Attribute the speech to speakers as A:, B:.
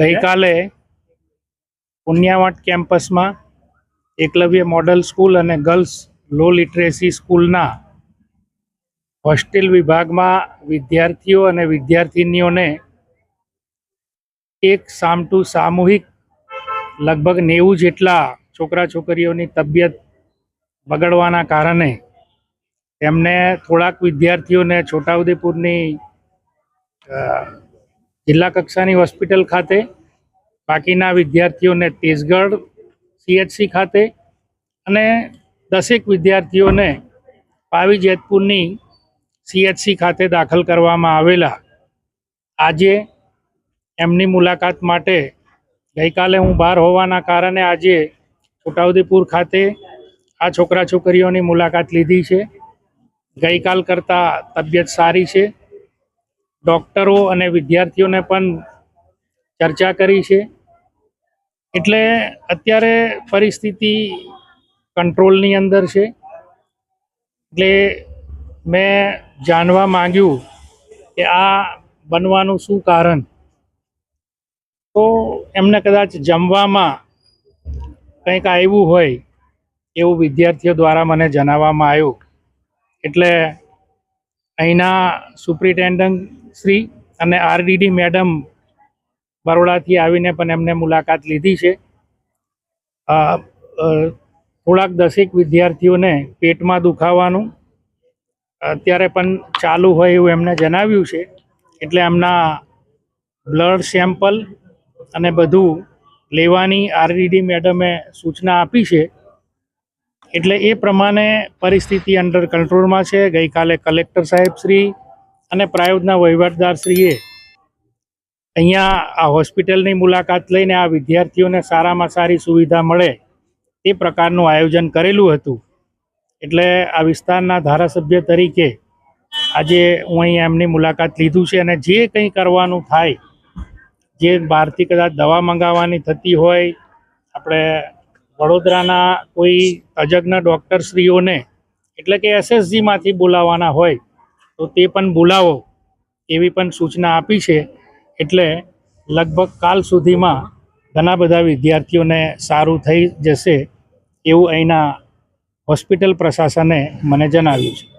A: ગઈકાલે પુણ્યાવટ કેમ્પસમાં Eklavya model school અને ગર્લ્સ લો લિટરેસી સ્કૂલના હોસ્ટેલ વિભાગમાં વિદ્યાર્થીઓ અને વિદ્યાર્થિનીઓને એક સામટુ સામૂહિક લગભગ નેવું જેટલા છોકરા છોકરીઓની તબિયત બગડવાના કારણે તેમને થોડાક વિદ્યાર્થીઓને છોટાઉદેપુરની જિલ્લા કક્ષાની હોસ્પિટલ ખાતે, બાકીના વિદ્યાર્થીઓને તેજગઢ સીએચસી ખાતે અને દસેક વિદ્યાર્થીઓને પાવી જેતપુરની સીએચસી ખાતે દાખલ કરવામાં આવેલા. આજે એમની મુલાકાત માટે ગઈકાલે હું બહાર હોવાના કારણે આજે છોટાઉદેપુર ખાતે આ છોકરા છોકરીઓની મુલાકાત લીધી છે. ગઈકાલ કરતાં તબિયત સારી છે. ડૉક્ટરો અને વિદ્યાર્થીઓને પણ ચર્ચા કરી છે. એટલે અત્યારે પરિસ્થિતિ કંટ્રોલની અંદર છે. એટલે મેં જાણવા માંગ્યું કે આ બનવાનું શું કારણ? તો એમને કદાચ જમવામાં કંઈક આવ્યું હોય એવું વિદ્યાર્થીઓ દ્વારા મને જણાવવામાં આવ્યું. એટલે અહીંના સુપ્રિન્ટેન્ડન્ટ શ્રી અને આરડીડી મેડમ બરોડાથી આવીને પણ એમને મુલાકાત લીધી છે. થોડાક દસેક વિદ્યાર્થીઓને પેટમાં દુખાવાનું અત્યારે પણ ચાલુ હોય એવું એમને જણાવ્યું છે. એટલે એમના બ્લડ સેમ્પલ અને બધું લેવાની આરડીડી મેડમે સૂચના આપી છે. એટલે એ પ્રમાણે પરિસ્થિતિ અંડર કંટ્રોલમાં છે. ગઈકાલે કલેક્ટર સાહેબ શ્રી અને પ્રાયોજના વહીવટદારશ્રીએ અહીંયા આ હોસ્પિટલની મુલાકાત લઈને આ વિદ્યાર્થીઓને સારામાં સારી સુવિધા મળે તે પ્રકારનું આયોજન કરેલું હતું. એટલે આ વિસ્તારના ધારાસભ્ય તરીકે આજે હું અહીંયા એમની મુલાકાત લીધું છે અને જે કંઈ કરવાનું થાય, જે બહારથી કદાચ દવા મંગાવવાની થતી હોય, આપણે વડોદરાના કોઈ તજજ્ઞ ડૉક્ટરશ્રીઓને, એટલે કે એસએસજીમાંથી બોલાવવાના હોય, તો તે પણ બોલાવો એવી પણ સૂચના આપી છે. એટલે લગભગ કાલ સુધીમાં ઘણા બધા વિદ્યાર્થીઓને સારું થઈ જશે એવું અહીંના હોસ્પિટલ પ્રશાસને મને જણાવ્યું છે.